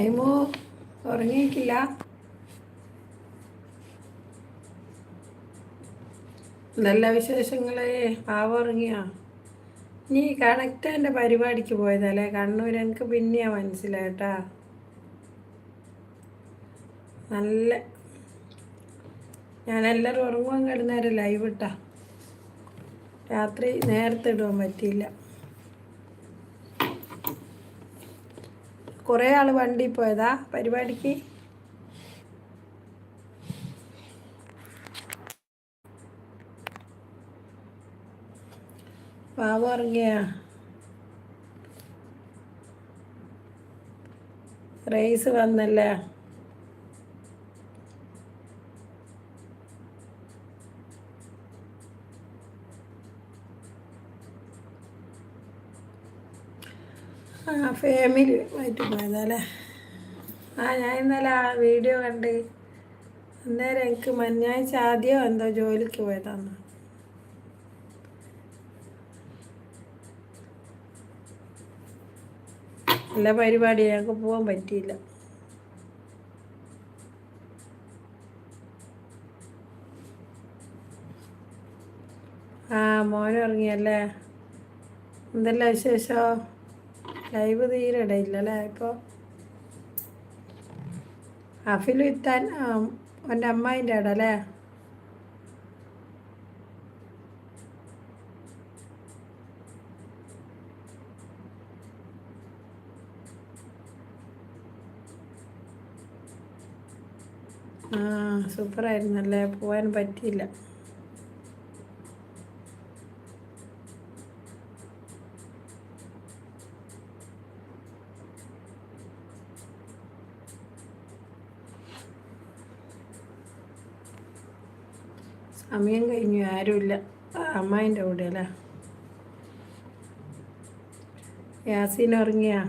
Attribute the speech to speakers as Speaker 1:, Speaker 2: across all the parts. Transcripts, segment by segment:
Speaker 1: അയിമോ ഉറങ്ങിയിട്ടില്ല. നല്ല വിശേഷങ്ങളെ. പാവ ഉറങ്ങിയ. നീ കണക്റ്റാന്റെ പരിപാടിക്ക് പോയതല്ലേ? കണ്ണൂർ എനിക്ക് പിന്നെയാ മനസ്സിലായിട്ടാ. നല്ല ഞാൻ എല്ലാവരും ഉറങ്ങുവാൻ കിടന്നേരം ലൈവ് ഇട്ടാ. രാത്രി നേരത്തെ ഇടുവാൻ പറ്റിയില്ല. കുറേ ആൾ വണ്ടി പോയതാ. പരിപാടിക്ക്. പാവ ഇറങ്ങിയ. റേസ് വന്നല്ലേ? ഫാമിലി ആയിട്ട് പോയതല്ലേ? ആ ഞാൻ ഇന്നലെ ആ വീഡിയോ കണ്ട്. അന്നേരം എനിക്ക് മഞ്ഞാഴ്ച ആദ്യം എന്തോ ജോലിക്ക് പോയതാണ് നല്ല പരിപാടി ഞങ്ങൾക്ക് പോകാൻ പറ്റിയില്ല. ആ മോൻ ഇറങ്ങിയല്ലേ എന്തെല്ലാം വിശേഷമോ ലൈവ് തീരെ ഇടയില്ലല്ലേ? ഇപ്പോൾ അഫിലു ഇത്താൻ എന്റെ അമ്മായിന്റെ ഇട അല്ലേ? ആ സൂപ്പറായിരുന്നല്ലേ? പോകാൻ പറ്റിയില്ല. സമയം കഴിഞ്ഞു ആരുമില്ല. അമ്മായിന്റെ കൂടെ അല്ലേ? യാസീൻ ഉറങ്ങിയാ?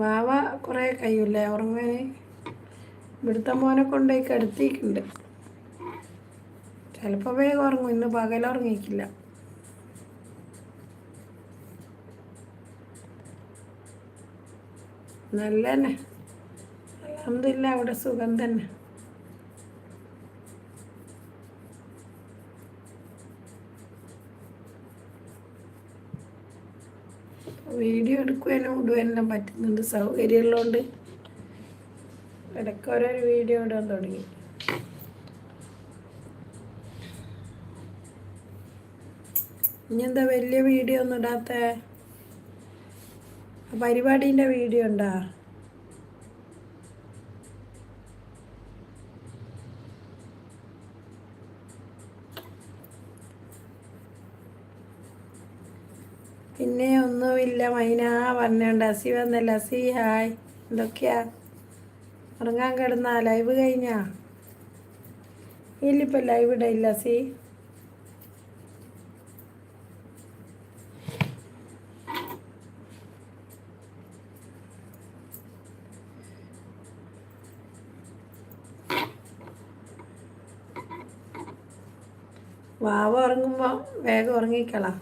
Speaker 1: വാവ കുറേ കഴിയൂലേ ഉറങ്ങാൻ ഇവിടുത്തെ മോനെ കൊണ്ടുപോയി കിടത്തിയിട്ടുണ്ട്. ചിലപ്പോൾ വേഗം ഉറങ്ങും. ഇന്ന് പകല ഉറങ്ങിക്കില്ല നല്ല തന്നെ അലഹമില്ല അവിടെ സുഖം തന്നെ. വീഡിയോ എടുക്കുവാനും ഇടുവാനെല്ലാം പറ്റുന്നുണ്ട്. സൗകര്യമുള്ളതുകൊണ്ട് ഇടയ്ക്ക് ഓരോ വീഡിയോ ഇടാൻ തുടങ്ങി. ഇനി എന്താ വലിയ വീഡിയോ ഒന്നും ഇടാത്ത? പരിപാടീന്റെ വീഡിയോ ഉണ്ടാ? പിന്നെ ഒന്നുമില്ല മൈന പറഞ്ഞോണ്ട്. അസി വന്നല്ല. അസി ഹായ്. എന്തൊക്കെയാ? ഉറങ്ങാൻ കിടന്നാ? ലൈവ് കഴിഞ്ഞാ? ഇല്ലിപ്പോൾ ലൈവ് ഇടയില്ല അസി. വാവ ഉറങ്ങുമ്പോൾ വേഗം ഉറങ്ങിക്കളാം.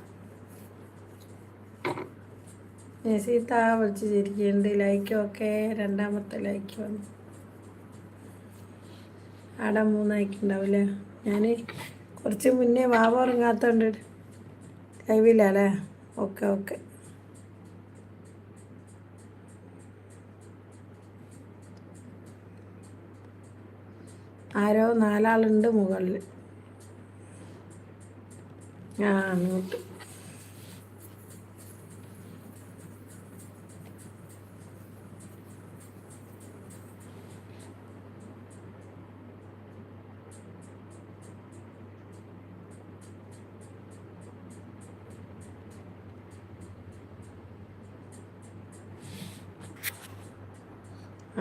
Speaker 1: നസീത്ത വിളിച്ച് ചിരിക്കുന്നുണ്ട് ലൈക്ക് ഓക്കെ രണ്ടാമത്തെ ലൈക്ക് വന്നു. ആടെ മൂന്നായിക്കുണ്ടാവില്ലേ ഞാൻ കുറച്ച് മുന്നേ വാവ ഉറങ്ങാത്തോണ്ട് ലൈവില്ലല്ലേ ഓക്കെ ഓക്കെ ആരോ നാലാളുണ്ട് മുകളിൽ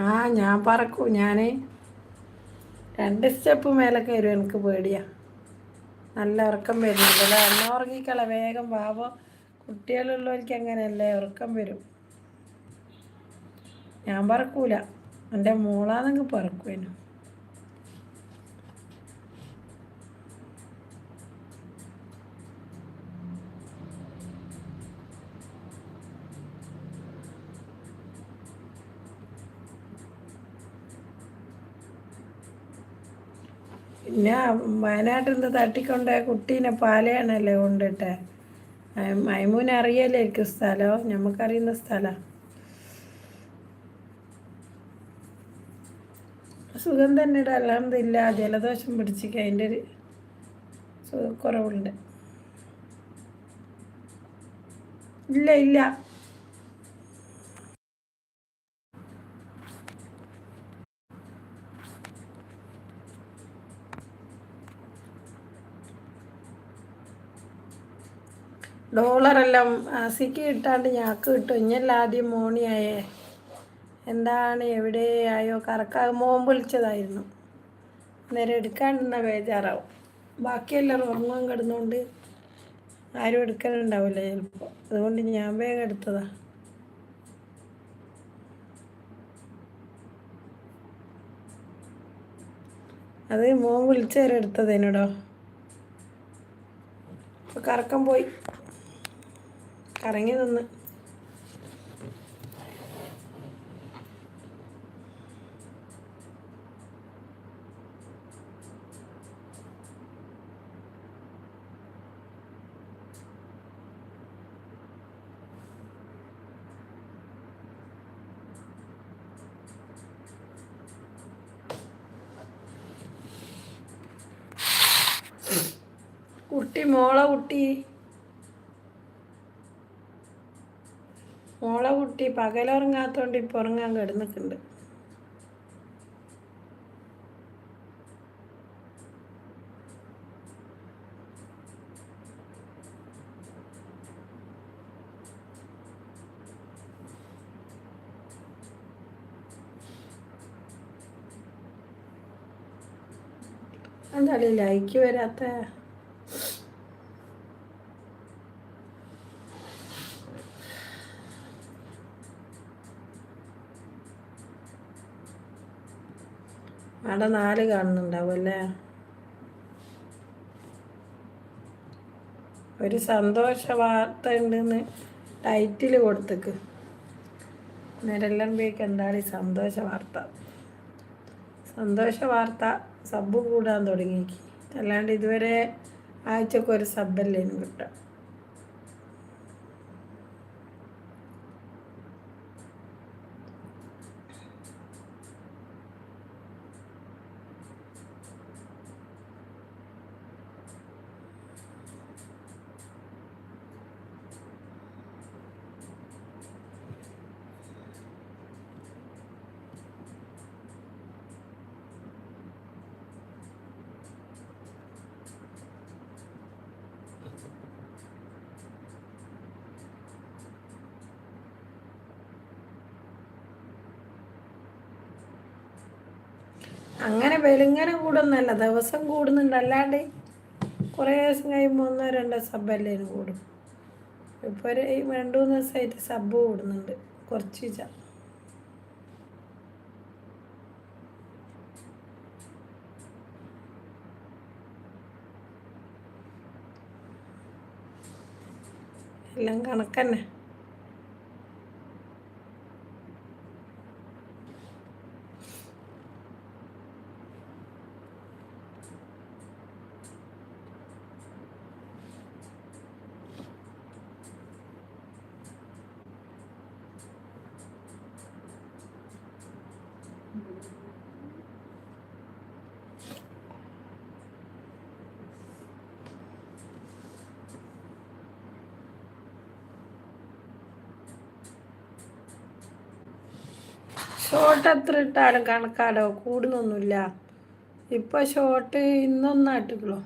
Speaker 1: ആ ഞാൻ പറക്കൂ ഞാൻ രണ്ട് സ്റ്റെപ്പ് മേലെ കയറും എനിക്ക് പേടിയാ. നല്ല ഉറക്കം വരുന്നുണ്ടല്ലേ എന്നാ ഉറങ്ങിക്കള. വേഗം പാവം കുട്ടികളുള്ളവർക്ക് അങ്ങനെയല്ലേ ഉറക്കം വരും? ഞാൻ പറക്കൂല. എന്റെ മോളാണെങ്കിൽ പറക്കുവേനു. പിന്നെ വയനാട്ടിൽ നിന്ന് തട്ടിക്കൊണ്ട കുട്ടീനെ പാലയാണല്ലേ കൊണ്ടിട്ടെ. മൈമൂനെ അറിയല്ലായിരിക്കും സ്ഥലം? നമുക്കറിയുന്ന സ്ഥലം. സുഖം തന്നെ അല്ലാതില്ല ജലദോഷം പിടിച്ചിക്ക് അതിന്റെ ഒരു സുഖക്കുറവുണ്ട് ഇല്ല ഇല്ല. ഡോളറെല്ലാം ആസിക്ക് കിട്ടാണ്ട് ഞാക്ക് കിട്ടും ഇഞ്ഞല്ല ആദ്യം മോണിയായേ. എന്താണ് എവിടെയായോ കറക്ക മോൻ വിളിച്ചതായിരുന്നു. നേരെ എടുക്കാണ്ടിരുന്ന ബേജാറാവും. ബാക്കിയെല്ലാം ഉറങ്ങാൻ കിടന്നുകൊണ്ട് ആരും എടുക്കാനുണ്ടാവില്ല ചിലപ്പോൾ അതുകൊണ്ട് ഞാൻ വേഗം എടുത്തതാ. അത് മോൻ വിളിച്ചു വിളിച്ചേരെ എടുത്തതേനോടോ കറക്കം പോയി. കറങ്ങി നിന്ന്. കുട്ടി മോളെ കുട്ടി. മോളെ കുട്ടി പകലുറങ്ങാത്തോണ്ട് ഇപ്പൊ ഉറങ്ങാൻ കിടന്നിട്ടുണ്ട്. അതല്ലേ ലൈക്ക് വരാത്ത? അവിടെ നാല് കാണുന്നുണ്ടാവും അല്ലേ ഒരു സന്തോഷ വാർത്ത ഉണ്ടെന്ന് ടൈറ്റിൽ കൊടുത്തേക്ക്. നിരല്ലമ്പേക്ക് എന്താണ് ഈ സന്തോഷ വാർത്ത? സന്തോഷ വാർത്ത സബ് കൂടാൻ തുടങ്ങിക്ക് അല്ലാണ്ട് ഇതുവരെ ആഴ്ചക്കൊരു സബ്ബല്ലേ കിട്ടുക? വെളുങ്ങനെ കൂടുന്നല്ല ദിവസം കൂടുന്നുണ്ട്. അല്ലാണ്ട് കുറേ ദിവസം കഴിയുമ്പോൾ ഒന്നോ രണ്ടോ സബ്ബല്ലേ കൂടും. ഇപ്പോൾ ഒരു രണ്ട് മൂന്ന് ദിവസമായിട്ട് സബ്ബ് കൂടുന്നുണ്ട്. കുറച്ച് ച എല്ലാം കണക്കന്നെ. ഷോർട്ട് എത്ര ഇട്ടാലും കണക്കാടോ കൂടുന്നൊന്നുമില്ല. ഇപ്പോൾ ഷോർട്ട് ഇന്നൊന്നായിട്ടുള്ളൂ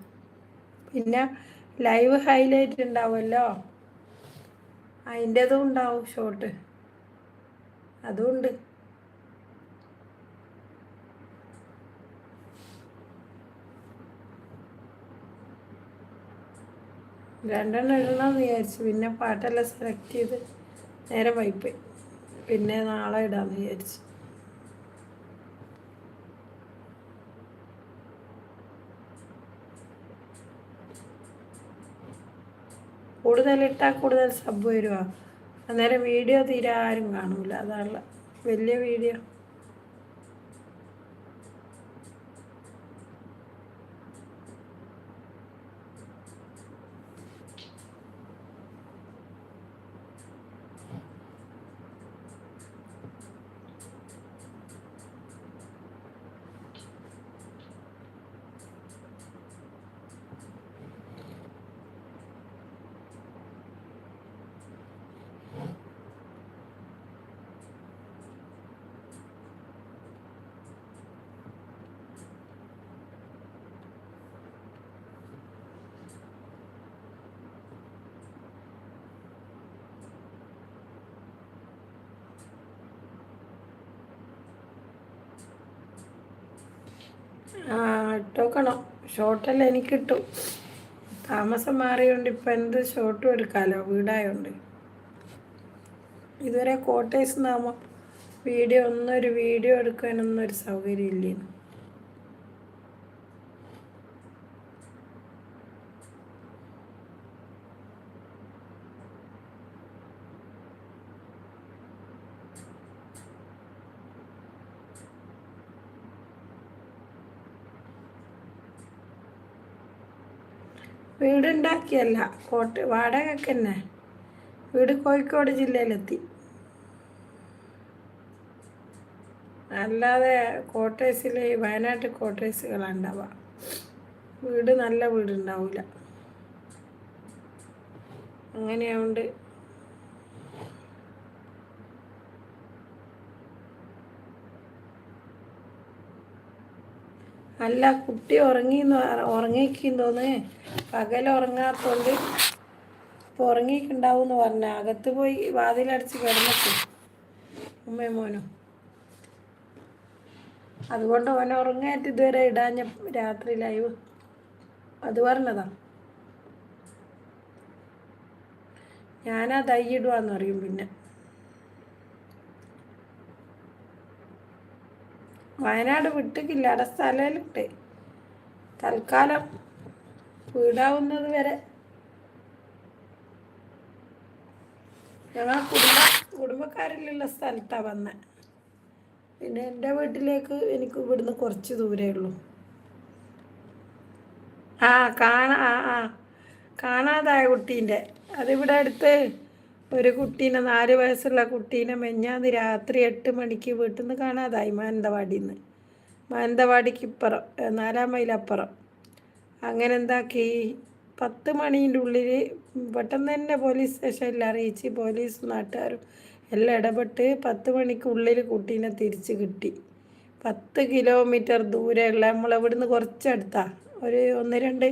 Speaker 1: പിന്നെ ലൈവ് ഹൈലൈറ്റ് ഉണ്ടാവുമല്ലോ? അതിന്റെതും ഉണ്ടാവും ഷോർട്ട് അതുമുണ്ട് രണ്ടെണ്ണം ഇടണമെന്ന് വിചാരിച്ചു. പിന്നെ പാട്ടെല്ലാം സെലക്ട് ചെയ്ത് നേരെ വൈപ്പോയി പിന്നെ നാളെ ഇടാന്ന് വിചാരിച്ചു. കൂടുതലിട്ടാൽ കൂടുതൽ സബ് വരുവാ. അന്നേരം വീഡിയോ തീരെ ആരും കാണൂല. അതാണ് വലിയ വീഡിയോ ഇട്ടോക്കണം. ഷോർട്ടല്ല എനിക്ക് കിട്ടും താമസം മാറിയോണ്ട് ഇപ്പം എന്ത് ഷോർട്ടും എടുക്കാമല്ലോ വീടായോണ്ട്. ഇതുവരെ കോട്ടേഴ്സ് നാമോ വീഡിയോ ഒന്നും ഒരു വീഡിയോ എടുക്കാനൊന്നും ഒരു സൗകര്യം ഇല്ലേന്നു വീടുണ്ടാക്കിയല്ല. കോട്ട വാടകയ്ക്ക് തന്നെ വീട് കോഴിക്കോട് ജില്ലയിലെത്തി. അല്ലാതെ കോട്ടേഴ്സിൽ വയനാട്ട് വയനാട്ടിൽ ഉണ്ടാവുക വീട് നല്ല വീടുണ്ടാവില്ല അങ്ങനെയാവുകൊണ്ട് അല്ല കുട്ടി ഉറങ്ങി ഉറങ്ങിക്കും തോന്നേ പകൽ ഉറങ്ങാത്തോണ്ട് ഇപ്പൊ ഉറങ്ങിക്കുണ്ടാവും എന്ന് പറഞ്ഞ. അകത്ത് പോയി വാതിലടിച്ച് കിടന്നിട്ട്. ഉമ്മയും മോനും. അതുകൊണ്ട് ഓൻ ഉറങ്ങായിട്ട് ഇതുവരെ ഇടാഞ്ഞ രാത്രി ലൈവ്. അത് പറഞ്ഞതാ. ഞാനാ തൈ ഇടുവാന്ന് പറയും പിന്നെ. വയനാട് വിട്ടിക്കില്ല അവിടെ സ്ഥലമുണ്ട് തൽക്കാലം വീടാവുന്നത് വരെ. ഞങ്ങൾ കുടുംബ കുടുംബക്കാരിലുള്ള സ്ഥലത്താണ് വന്നത് പിന്നെ എന്റെ വീട്ടിലേക്ക് എനിക്ക് ഇവിടുന്ന് കുറച്ച് ദൂരേ ഉള്ളൂ. ആ കാണാ ആ ആ. കാണാതായ കുട്ടീന്റെ. അതിവിടെ അടുത്ത് ഒരു കുട്ടീനെ നാല് വയസ്സുള്ള കുട്ടീനെ മെഞ്ഞാന്ന് രാത്രി എട്ട് മണിക്ക് വീട്ടിൽ നിന്ന് കാണാതായി മാനന്തവാടിയിൽ നിന്ന് മാനന്തവാടിക്ക് ഇപ്പുറം നാലാം മൈലപ്പുറം അങ്ങനെ എന്താക്കി? പത്ത് മണീന്റെ ഉള്ളിൽ പെട്ടെന്ന് തന്നെ പോലീസ് സ്റ്റേഷനിൽ അറിയിച്ച് പോലീസ് നാട്ടുകാരും എല്ലാം ഇടപെട്ട് പത്ത് മണിക്കുള്ളിൽ കുട്ടീനെ തിരിച്ച് കിട്ടി. പത്ത് കിലോമീറ്റർ ദൂരെയുള്ള നമ്മൾ ഇവിടുന്ന് കുറച്ചടുത്താ. ഒരു ഒന്ന് രണ്ട്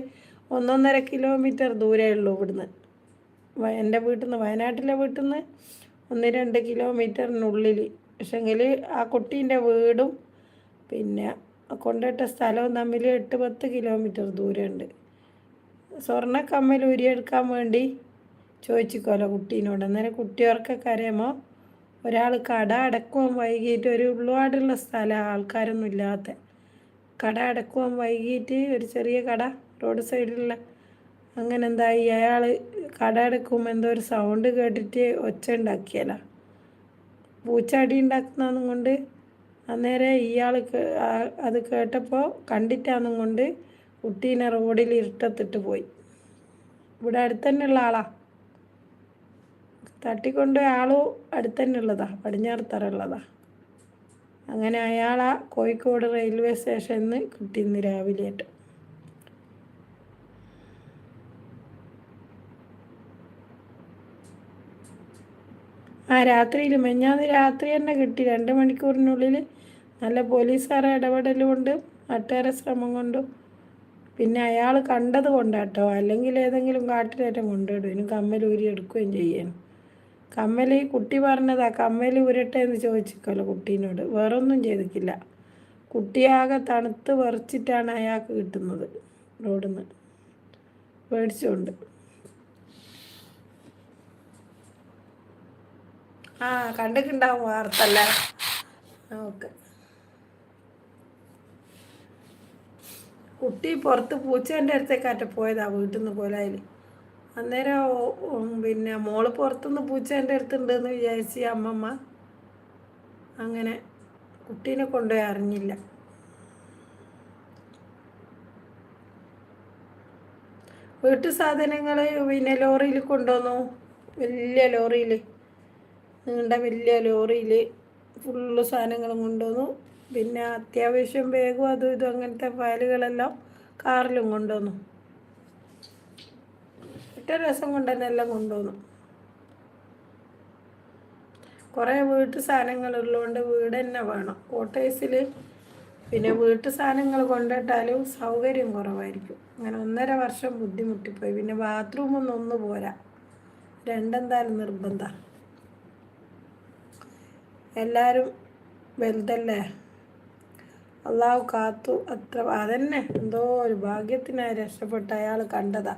Speaker 1: ഒന്നൊന്നര കിലോമീറ്റർ ദൂരെയുള്ളൂ ഇവിടുന്ന്. എന്റെ വീട്ടിൽ നിന്ന് വയനാട്ടിലെ വീട്ടിൽ നിന്ന് ഒന്ന് രണ്ട് കിലോമീറ്ററിനുള്ളിൽ. പക്ഷെങ്കിൽ ആ കുട്ടീന്റെ വീടും പിന്നെ കൊണ്ടിട്ട സ്ഥലവും തമ്മിൽ എട്ട് പത്ത് കിലോമീറ്റർ ദൂരമുണ്ട്. സ്വർണ കമ്മൽ ഉരിയെടുക്കാൻ വേണ്ടി ചോദിച്ചിക്കോലോ കുട്ടീനോട്. അന്നേരം കുട്ടിയോർക്കൊക്കെ അറിയാമോ ഒരാൾ കട അടക്കുവാൻ വൈകിട്ട് ഒരു ഉള്ളുപാടുള്ള സ്ഥലം ആൾക്കാരൊന്നും ഇല്ലാത്ത കട അടക്കുവാൻ വൈകിട്ട് ഒരു ചെറിയ കട റോഡ് സൈഡിലുള്ള അങ്ങനെ എന്തായി അയാൾ കട അടക്കുമ്പോൾ എന്തോ ഒരു സൗണ്ട് കേട്ടിട്ട് ഒച്ച ഉണ്ടാക്കിയല്ല പൂച്ചാടി ഉണ്ടാക്കുന്നതും കൊണ്ട് അന്നേരം ഇയാൾ അത് കേട്ടപ്പോൾ കണ്ടിട്ടാന്നും കൊണ്ട് കുട്ടീനെ റോഡിൽ ഇരുട്ടത്തിട്ട് പോയി. ഇവിടെ അടുത്തന്നെയുള്ള ആളാ. തട്ടിക്കൊണ്ട് ആളും അടുത്തന്നെ ഉള്ളതാ പടിഞ്ഞാറത്തറ ഉള്ളതാ അങ്ങനെ അയാളാ കോഴിക്കോട് റെയിൽവേ സ്റ്റേഷനിൽ നിന്ന് കിട്ടിയിന്ന് രാവിലെയായിട്ട്. ആ രാത്രിയിൽ മെഞ്ഞാന്ന് രാത്രി തന്നെ കിട്ടി. രണ്ട് മണിക്കൂറിനുള്ളിൽ നല്ല പോലീസുകാരെ ഇടപെടൽ കൊണ്ടും നാട്ടുകാരെ ശ്രമം കൊണ്ടും പിന്നെ അയാൾ കണ്ടത് കൊണ്ടാട്ടോ. അല്ലെങ്കിൽ ഏതെങ്കിലും കാട്ടിലേറ്റം കൊണ്ടിടും ഇനി കമ്മൽ ഊരി എടുക്കുകയും ചെയ്യണം. കമ്മൽ കുട്ടി പറഞ്ഞതാ. കമ്മൽ ഊരട്ടെ എന്ന് ചോദിച്ചിക്കല്ലോ കുട്ടീനോട്. വേറൊന്നും ചെയ്തിട്ടില്ല. കുട്ടിയാകെ തണുത്ത് വിറച്ചിട്ടാണ് അയാൾക്ക് കിട്ടുന്നത്. റോഡിൽ നിന്ന് മേടിച്ചുകൊണ്ട് ആ കണ്ടിട്ടുണ്ടാവും വാർത്തല്ലേ? ഓക്കെ. കുട്ടി പുറത്ത് പൂച്ചേന്റെ അടുത്തേക്കാറ്റ പോയതാ വീട്ടിൽ നിന്ന് കൊലായിൽ അന്നേരം പിന്നെ മോൾ പുറത്തുനിന്ന് പൂച്ചേന്റെ അടുത്തുണ്ടെന്ന് വിചാരിച്ച് അമ്മമ്മ അങ്ങനെ കുട്ടീനെ കൊണ്ടുപോയി അറിഞ്ഞില്ല. വീട്ടു സാധനങ്ങൾ പിന്നെ ലോറിയിൽ കൊണ്ടുവന്നു. വലിയ ലോറിയിൽ നീണ്ട വലിയ ലോറിയിൽ ഫുള്ള് സാധനങ്ങളും കൊണ്ടുവന്നു. പിന്നെ അത്യാവശ്യം ബാഗും അതും ഇതും അങ്ങനത്തെ ഫയലുകളെല്ലാം കാറിലും കൊണ്ടുവന്നു. ഒറ്റ രസം കൊണ്ട് തന്നെ എല്ലാം കൊണ്ടുവന്നു. കുറേ വീട്ടു സാധനങ്ങളുള്ളതുകൊണ്ട് വീട് തന്നെ വേണം. കോട്ടേഴ്സിൽ പിന്നെ വീട്ടു സാധനങ്ങൾ കൊണ്ടിട്ടാലും സൗകര്യം കുറവായിരിക്കും. അങ്ങനെ ഒന്നര വർഷം ബുദ്ധിമുട്ടിപ്പോയി. പിന്നെ ബാത്റൂമൊന്നും ഒന്ന് പോരാ. രണ്ടെന്തായാലും നിർബന്ധ. എല്ലാവരും വലുതല്ലേ? അള്ളാഹു കാത്തു. അത്ര അതന്നെ. എന്തോ ഒരു ഭാഗ്യത്തിനായി രക്ഷപ്പെട്ട അയാൾ കണ്ടതാ.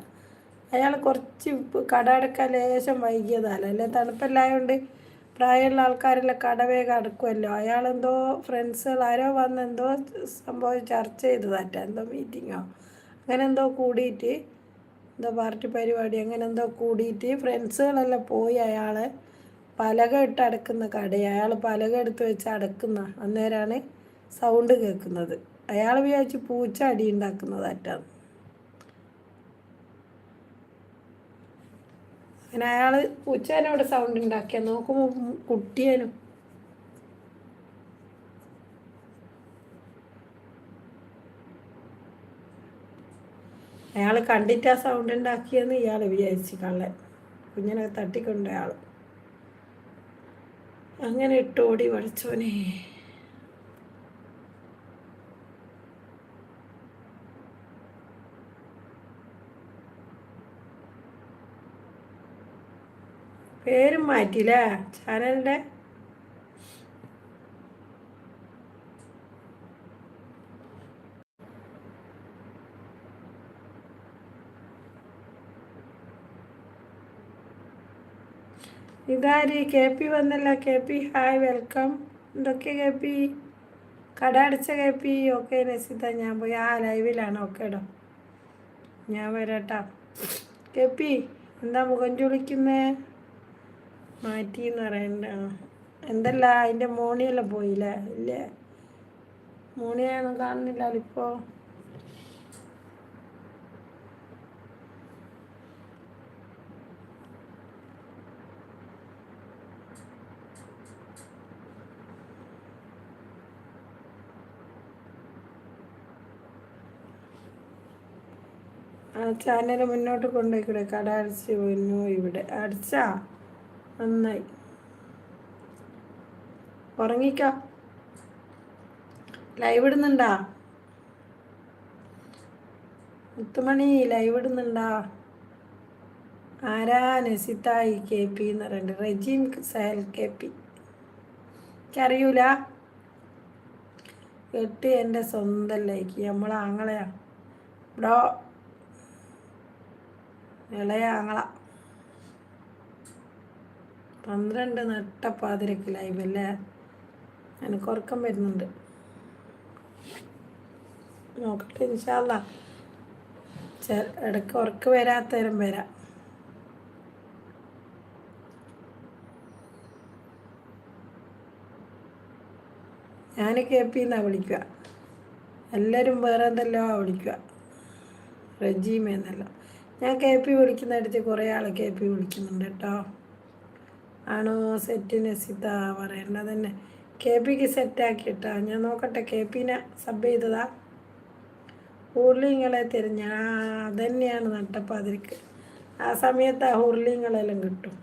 Speaker 1: അയാൾ കുറച്ച് കട അടക്കാൻ ലേശം വൈകിയതാണ് അല്ലെ? തണുപ്പല്ലായതുകൊണ്ട് പ്രായമുള്ള ആൾക്കാരെല്ലാം കട വേഗം അടക്കുമല്ലോ അയാളെന്തോ ഫ്രണ്ട്സുകൾ ആരോ വന്ന് എന്തോ സംഭവം ചർച്ച ചെയ്തതാറ്റ എന്തോ മീറ്റിങ്ങോ? അങ്ങനെ എന്തോ കൂടിയിട്ട് എന്തോ പാർട്ടി പരിപാടി അങ്ങനെ എന്തോ കൂടിയിട്ട് ഫ്രണ്ട്സുകളെല്ലാം പോയി അയാളെ പലക ഇട്ട് അടക്കുന്ന കട അയാൾ പലക എടുത്ത് വെച്ച് അടക്കുന്ന അന്നേരമാണ് സൗണ്ട് കേൾക്കുന്നത്. അയാൾ വിചാരിച്ച് പൂച്ച അടി ഉണ്ടാക്കുന്നതായിട്ടാണ്. അങ്ങനെ അയാൾ പൂച്ചേനോട് സൗണ്ട് ഉണ്ടാക്കിയ നോക്കുമ്പോൾ കുട്ടിയേനും. അയാൾ കണ്ടിട്ട് ആ സൗണ്ട് ഉണ്ടാക്കിയെന്ന് ഇയാൾ വിചാരിച്ചു കള്ളൻ. കുഞ്ഞിനെ തട്ടിക്കൊണ്ട് അയാൾ അങ്ങനെ ഇട്ടോടി പഠിച്ചോനെ പേരും മാറ്റില്ലേ ചാനലിന്റെ ഇതാര്? K P വന്നല്ല. K P hi welcome. എന്തൊക്കെ കെ പി? കട അടച്ച കെ പി? ഓക്കെ നസിത ഞാൻ പോയി. ആ ലൈവിലാണ്. ഓക്കെ ഇടോ ഞാൻ വരാട്ടാ. കെ പി എന്താ മുഖം ചുളിക്കുന്നേ? മാറ്റി എന്ന് പറയണ്ട. എന്തല്ല അതിന്റെ മോണിയെല്ലാം പോയില്ലേ? ഇല്ലേ? മോണിയൊന്നും കാണുന്നില്ലല്ലോ ഇപ്പോൾ ചാനൽ മുന്നോട്ട് കൊണ്ടുപോയിക്കൂടെ? കട അടിച്ച് വന്നു ഇവിടെ. അടിച്ചാ? നന്നായി. ഉറങ്ങിക്കോ. ലൈവ് ഇടുന്നുണ്ടാ? മുത്തുമണി ലൈവ് ഇടുന്നുണ്ടാ? ആരാ നസിത്തായി കെ പി എന്ന് പറയുന്നുണ്ട് റെജീം സഹൽ കെ പി. എനിക്കറിയൂല. കെട്ട് എന്റെ സ്വന്തം ലൈക്ക്. നമ്മളാങ്ങളെയാണ് ബ്രോ ഇളയ ആങ്ങള പന്ത്രണ്ട് നട്ടപ്പാതിരക്ക് ലൈവല്ലേ അല്ലേ എനിക്ക് ഉറക്കം വരുന്നുണ്ട്. നോക്കട്ടെ ഇൻഷാല്ല ഇടയ്ക്ക് ഉറക്കം വരാത്തരം വരാം. ഞാൻ കെ പി എന്നാ വിളിക്കുക. എല്ലാവരും വേറെ എന്തെല്ലോ വിളിക്കുക. റജീമ എന്നല്ലോ ഞാൻ കെ പി വിളിക്കുന്നിടത്ത് കുറേ ആൾ കെ പി വിളിക്കുന്നുണ്ട് കേട്ടോ ആണോ? സെറ്റ് നസിത പറയേണ്ടത് തന്നെ. കെ പിക്ക് സെറ്റാക്കിയിട്ടാ ഞാൻ നോക്കട്ടെ കെ പിനെ സബ് ചെയ്തതാ? ഹൂർലിങ്ങളെ തിരഞ്ഞ അതന്നെയാണ് നട്ടപ്പാതിരിക്ക്. ആ സമയത്ത് ആ ഹൂർലിങ്ങളെല്ലാം കിട്ടും.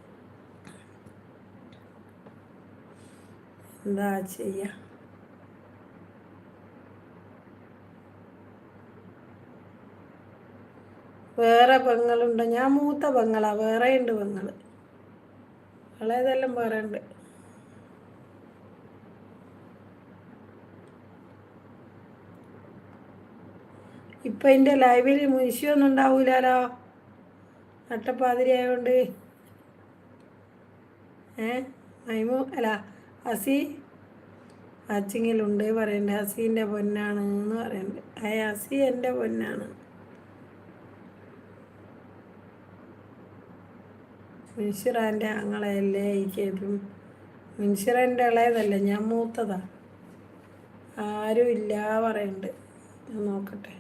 Speaker 1: എന്താ ചെയ്യുക വേറെ പെങ്ങളുണ്ട്. ഞാൻ മൂത്ത പെങ്ങളാ. വേറെ ഉണ്ട് പെങ്ങൾ ഇളയതെല്ലാം വേറെ ഉണ്ട്? ഇപ്പം എന്റെ ലൈവിൽ മുനിശിയൊന്നും ഉണ്ടാവൂലാലോ? നട്ടപ്പാതിരി ആയതുകൊണ്ട് ഏ? മൈമു അല്ല ഹസി ആച്ചിങ്ങിലുണ്ട് പറയണ്ടേ. ഹസീന്റെ പൊന്നാണ് എന്ന് പറയണ്ടേ. ആ ഹസി എന്റെ പൊന്നാണ്. മിൻഷിറാന്റെ ആങ്ങളെയല്ലേ ഈ മുൻഷിറാന്റെ ഇളയതല്ലേ? ഞാൻ മൂത്തതാ. ആരും ഇല്ല പറയുന്നുണ്ട് ഞാൻ നോക്കട്ടെ.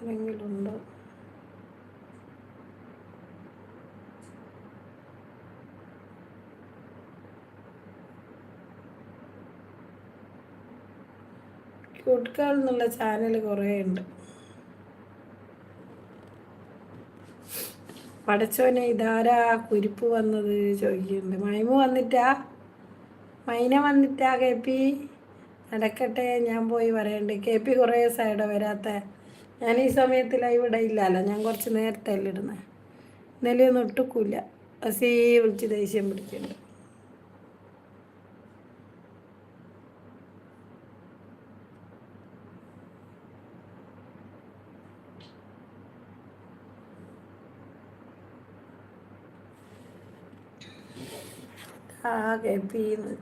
Speaker 1: ആരെങ്കിലും ഉണ്ടോ എന്നുള്ള ചാനൽ കുറേ ഉണ്ട് പടച്ചോനെ ഇതാരാ കുരിപ്പ് വന്നത്? ചോദിക്കുന്നുണ്ട് മൈമ വന്നിട്ടാ? മൈന വന്നിട്ടാ കെ പി? നടക്കട്ടെ ഞാൻ പോയി പറയണ്ട്. കെ പി കുറേ സൈഡ് വരാത്ത. ഞാൻ ഈ സമയത്ത് ലൈവ് ഇടയില്ലല്ലോ. ഞാൻ കുറച്ച് നേരത്തെ അല്ല ഇടുന്നത് ഇന്നലെ ഒന്നും ഇട്ടുക്കൂല അസീ വിളിച്ച് ദേഷ്യം പിടിക്കുന്നുണ്ട് ആ കെ പി വാ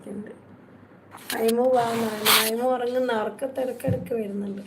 Speaker 1: മൈമു. വാന്ന് പറയുന്നത് മൈമു ഉറങ്ങുന്ന ഉറക്കത്തിടക്കിടക്ക് വരുന്നുണ്ട്.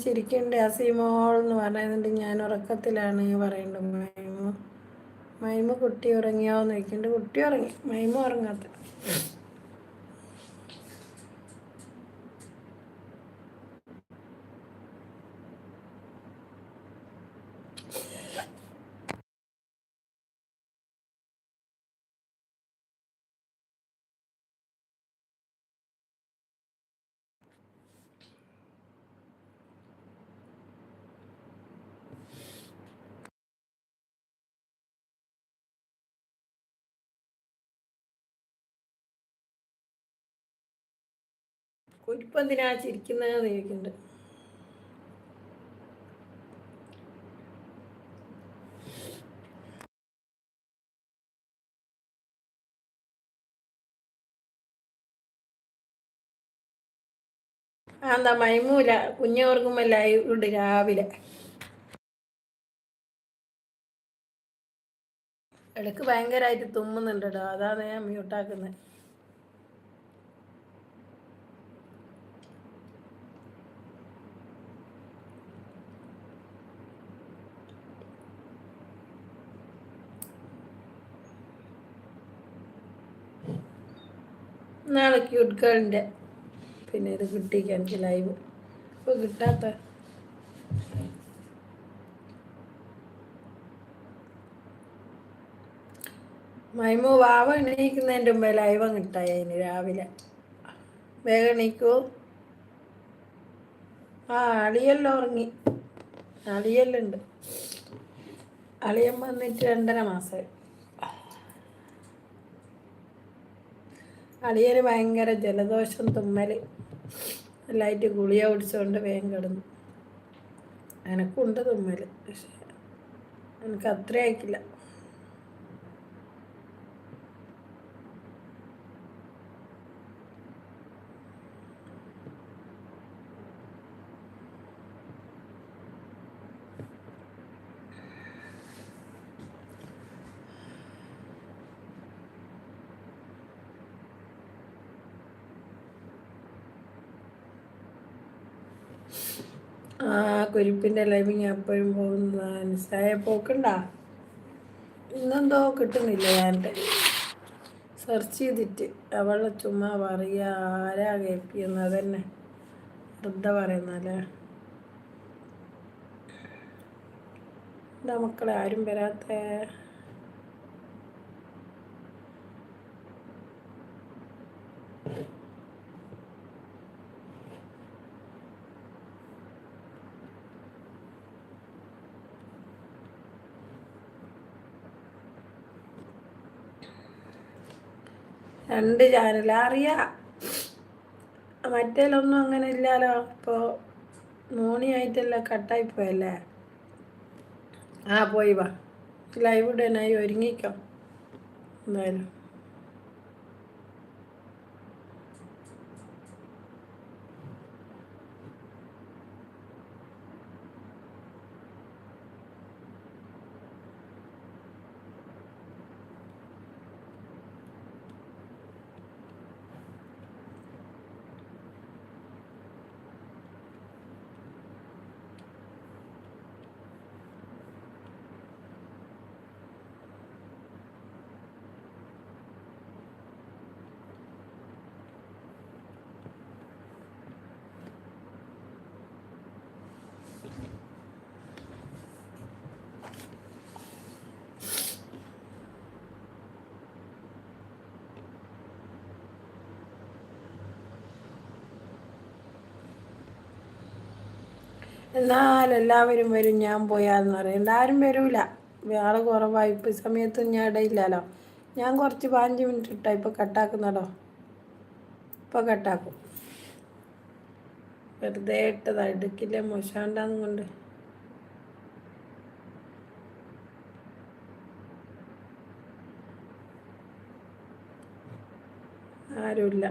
Speaker 1: മൈമു ചിരിക്കണ്ട് അസീമോൾ എന്ന് പറയുന്നുണ്ട് ഞാൻ ഉറക്കത്തിലാണ് പറയുന്നത് മൈമ. മൈമ കുട്ടി ഉറങ്ങിയോ എന്ന് ചോദിക്കുന്നുണ്ട് കുട്ടി ഉറങ്ങി. മൈമ ഉറങ്ങാത്ത കുരിപ്പെന്തിനാ ചിരിക്കുന്നത് ചോദിക്കുന്നുണ്ട്. ആ എന്താ മൈമൂല കുഞ്ഞോർക്കുമ്പോൾ ലൈവ് ഉണ്ട് രാവിലെ. ഇടയ്ക്ക് ഭയങ്കരമായിട്ട് തുമ്മുന്നുണ്ട് അതാണ് ഞാൻ മ്യൂട്ടാക്കുന്നത് നാളെ ക്യൂട്ട് ഗേളിന്റെ പിന്നെ ഇത് കിട്ടിക്ക് എനിക്ക് ലൈവ് ഇപ്പോൾ കിട്ടാത്ത. മൈമു വാവ എണീക്കുന്നതിന്റെ മുമ്പേ ലൈവ് കിട്ടായി അതിന് രാവിലെ. വേഗം എണീക്കൂ. ആ അളിയെല്ലാം ഉറങ്ങി. അളിയെല്ലാം ഉണ്ട്. അളിയൻ വന്നിട്ട് രണ്ടര മാസമായി അളിയന് ഭയങ്കര ജലദോഷം തുമ്മൽ എല്ലായിട്ട് ഗുളിയ ഓടിച്ചുകൊണ്ട് വേഗം കിടന്നു. എനക്കുണ്ട് തുമ്മൽ പക്ഷെ എനിക്ക് അത്ര ആയിക്കില്ല ആ കുരിപ്പിന്റെ ഞാൻ എപ്പോഴും പോകുന്ന നിസ്സായ പോക്കണ്ട. ഇന്നെന്തോ കിട്ടുന്നില്ല ഞാൻ സെർച്ച് ചെയ്തിട്ട്. അവളെ ചുമ്മാ പറയുക ആരാ കേൾപ്പിയെന്ന് അതന്നെ. വെറുതെ പറയുന്നല്ലേ എന്താ മക്കളെ ആരും വരാത്ത രണ്ട് ചാനൽ അറിയാം. മറ്റേലൊന്നും അങ്ങനെ ഇല്ലല്ലോ ഇപ്പോൾ മോണിയായിട്ടല്ല കട്ടായി പോയല്ലേ? ആ പോയി വാ. ലൈവ് ഇടാനായി. ഒരുങ്ങിക്കോ. എന്തായാലും. എന്നാൽ എല്ലാവരും വരും ഞാൻ പോയാന്ന് പറയും. എല്ലാവരും വരൂല. ആൾ കുറവായി. ഇപ്പം സമയത്തും ഞാൻ ഇടയില്ലല്ലോ. ഞാൻ കുറച്ച് പതിനഞ്ച് മിനിറ്റ് ഇട്ടാ ഇപ്പം കട്ടാക്കുന്നടോ ഇപ്പം കട്ടാക്കും വെറുതെ ഇട്ടതാ എടുക്കില്ല മോശാണ്ടാന്ന് കൊണ്ട്. ആരുമില്ല.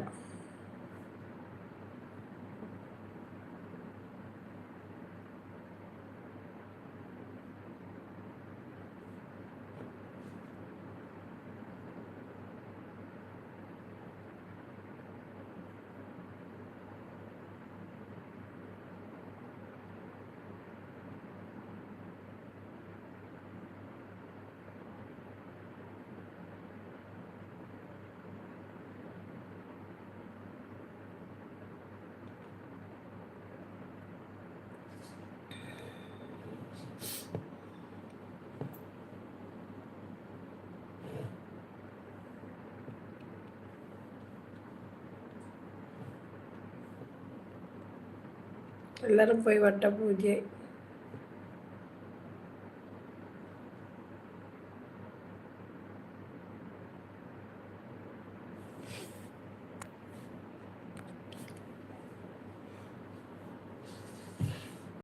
Speaker 1: എല്ലാവരും പോയി വട്ടപൂജയായി